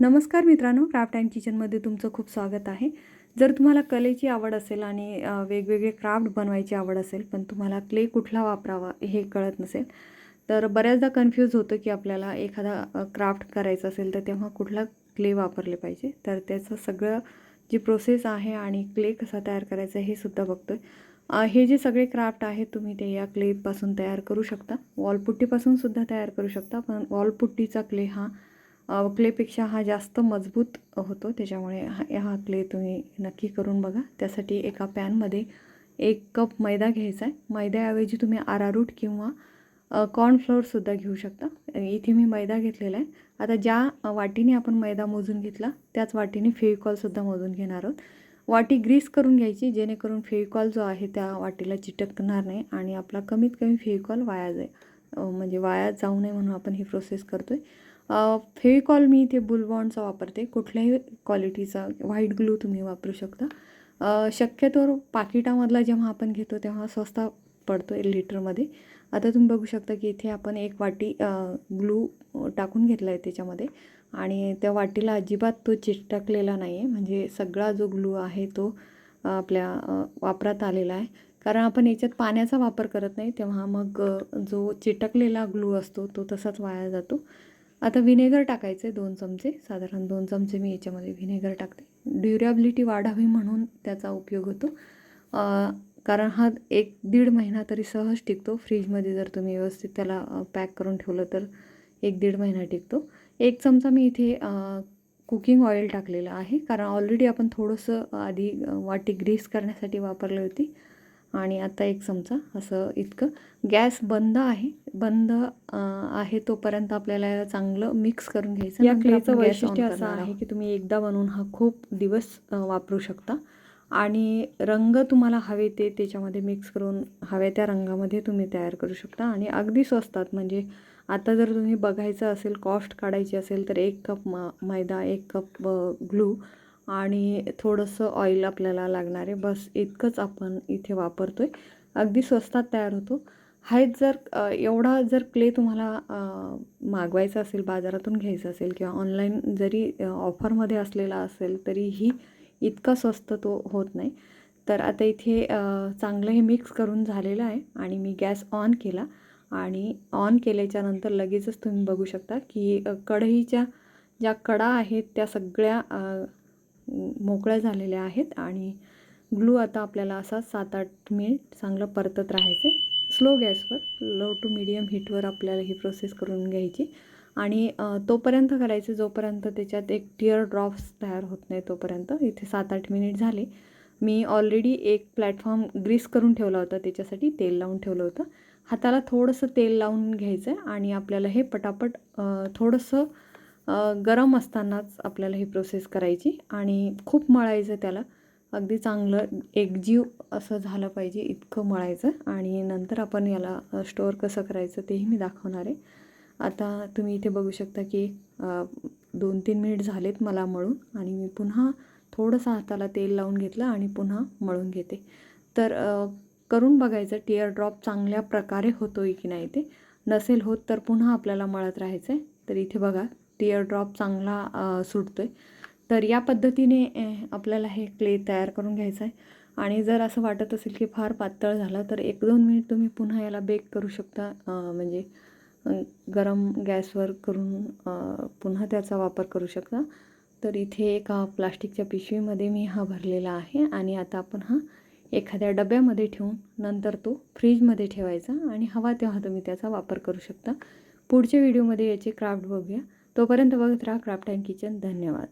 नमस्कार मित्रांनो craft and किचनमध्ये तुमचं खूप स्वागत आहे. जर तुम्हाला कलेची आवड असेल आणि वेगवेगळे क्राफ्ट बनवायची आवड असेल पण तुम्हाला क्ले कुठला वापरावा हे कळत नसेल तर बऱ्याचदा कन्फ्यूज होतं की आपल्याला एखादा क्राफ्ट करायचा असेल तर तेव्हा कुठला क्ले वापरले पाहिजे? तर त्याचं सगळं जी प्रोसेस आहे आणि क्ले कसा तयार करायचा हे सुद्धा बघतो हे जे सगळे क्राफ्ट आहेत तुम्ही ते या क्लेपासून तयार करू शकता. वॉलपुट्टीपासून सुद्धा तयार करू शकता पण वॉलपुट्टीचा क्ले हा क्लेपेक्षा हा जास्त मजबूत होतो. त्याच्यामुळे हा हा क्ले तुम्ही नक्की करून बघा. त्यासाठी एका पॅनमध्ये एक कप मैदा घ्यायचा आहे. मैद्याऐवजी तुम्ही आरारूट किंवा कॉर्नफ्लोअरसुद्धा घेऊ शकता. इथे मी मैदा घेतलेला आहे. आता ज्या वाटीने आपण मैदा मोजून घेतला त्याच वाटीने फेविकॉलसुद्धा मोजून घेणार आहोत. वाटी ग्रीस करून घ्यायची जेणेकरून फेविकॉल जो आहे त्या वाटीला चिटकणार नाही आणि आपला कमीत कमी फेविकॉल वाया जाईल म्हणजे वाया जाऊ नये म्हणून आपण ही प्रोसेस करतो आहे फेविकॉल मी इथे बुलबॉन्डचा वापरते. कुठल्याही क्वालिटीचा व्हाईट ग्लू तुम्ही वापरू शकता. शक्यतो पाकिटामधला जेव्हा आपण घेतो तेव्हा स्वस्त पडतो एक लिटरमध्ये आता तुम्ही बघू शकता की इथे आपण एक वाटी ग्लू टाकून घेतला आहे त्याच्यामध्ये. आणि त्या वाटीला अजिबात तो चिटकलेला नाही आहे म्हणजे सगळा जो ग्लू आहे तो आपल्या वापरात आलेला आहे. कारण आपण याच्यात पाण्याचा वापर करत नाही. तेव्हा मग जो चिटकलेला ग्लू असतो तो तसाच वाया जातो. आता व्हिनेगर टाकायचं आहे दोन चमचे. साधारण दोन चमचे मी याच्यामध्ये व्हिनेगर टाकते. ड्युरॅबिलिटी वाढावी म्हणून त्याचा उपयोग होतो. कारण हा एक दीड महिना तरी सहज टिकतो. फ्रीजमध्ये जर तुम्ही व्यवस्थित त्याला पॅक करून ठेवलं तर एक दीड महिना टिकतो. एक चमचा मी इथे कुकिंग ऑइल टाकलेलं आहे. कारण ऑलरेडी आपण थोडंसं आधी वाटी ग्रीस करण्यासाठी वापरली होती. आणि आता एक चमचा असं इतकं. गॅस बंद आहे. बंद आहे तोपर्यंत आपल्याला याला चांगलं मिक्स करून घ्यायचं. या क्लेचं वैशिष्ट्य असं आहे की तुम्ही एकदा बनवून हा खूप दिवस वापरू शकता. आणि रंग तुम्हाला हवे ते त्याच्यामध्ये मिक्स करून हव्या त्या रंगामध्ये तुम्ही तयार करू शकता. आणि अगदी स्वस्तात म्हणजे आता जर तुम्ही बघायचं असेल कॉस्ट काढायची असेल तर एक कप म मैदा एक कप ग्लू आणि थोडंसं ऑइल आपल्याला लागणार आहे. बस इतकंच आपण इथे वापरतो आहे अगदी स्वस्तात तयार होतो. हाच जर एवढा जर क्ले तुम्हाला मागवायचा असेल बाजारातून घ्यायचा असेल किंवा ऑनलाईन जरी ऑफरमध्ये असलेला असेल तरीही इतका स्वस्त तो होत नाही. तर आता इथे चांगलं हे मिक्स करून झालेलं आहे आणि मी गॅस ऑन केला. आणि ऑन केल्याच्यानंतर लगेचच तुम्ही बघू शकता की कढईच्या ज्या कडा आहेत त्या सगळ्या मोकळ्या झालेल्या आहेत आणि ग्लू आता आपल्याला असा सात आठ मिनिट चांगलं परतत राहायचं. स्लो गॅसवर लो टू मिडियम हीटवर आपल्याला ही प्रोसेस करून घ्यायची. आणि तोपर्यंत करायचं जोपर्यंत त्याच्यात एक टिअर ड्रॉप्स तयार होत नाही तोपर्यंत. इथे सात आठ मिनिट झाले. मी ऑलरेडी एक प्लॅटफॉर्म ग्रीस करून ठेवला होता त्याच्यासाठी तेल लावून ठेवलं होतं. हाताला थोडंसं तेल लावून घ्यायचं आहे आणि आपल्याला हे पटापट थोडंसं गरम असतानाच आपल्याला ही प्रोसेस करायची आणि खूप मळायचं त्याला. अगदी चांगलं एकजीव असं झालं पाहिजे इतकं मळायचं आणि नंतर आपण याला स्टोअर कसं करायचं तेही मी दाखवणार आहे. आता तुम्ही इथे बघू शकता की दोन तीन मिनिट झालेत मला मळून आणि मी पुन्हा थोडंसं हाताला तेल लावून घेतलं आणि पुन्हा मळून घेते. तर करून बघायचं टिअर ड्रॉप चांगल्या प्रकारे होतो आहे की नाही ते. नसेल होत तर पुन्हा आपल्याला मळत राहायचं आहे तर इथे बघा टिअर ड्रॉप चांगला सुटतो आहे तर या पद्धतीने आपल्याला हे क्ले तयार करून घ्यायचं आहे. आणि जर असं वाटत असेल की फार पातळ झालं तर एक दोन मिनिट तुम्ही पुन्हा याला बेक करू शकता. म्हणजे गरम गॅसवर करून पुन्हा त्याचा वापर करू शकता. तर इथे एका प्लास्टिकच्या पिशवीमध्ये मी हा भरलेला आहे. आणि आता आपण हा एखाद्या डब्यामध्ये ठेवून नंतर तो फ्रीजमध्ये ठेवायचा. आणि हवा तेव्हा तुम्ही त्याचा वापर करू शकता. पुढच्या व्हिडिओमध्ये याचे क्राफ्ट बघूया. तोपर्यंत बघत राहा क्राफ्ट अँड किचन धन्यवाद.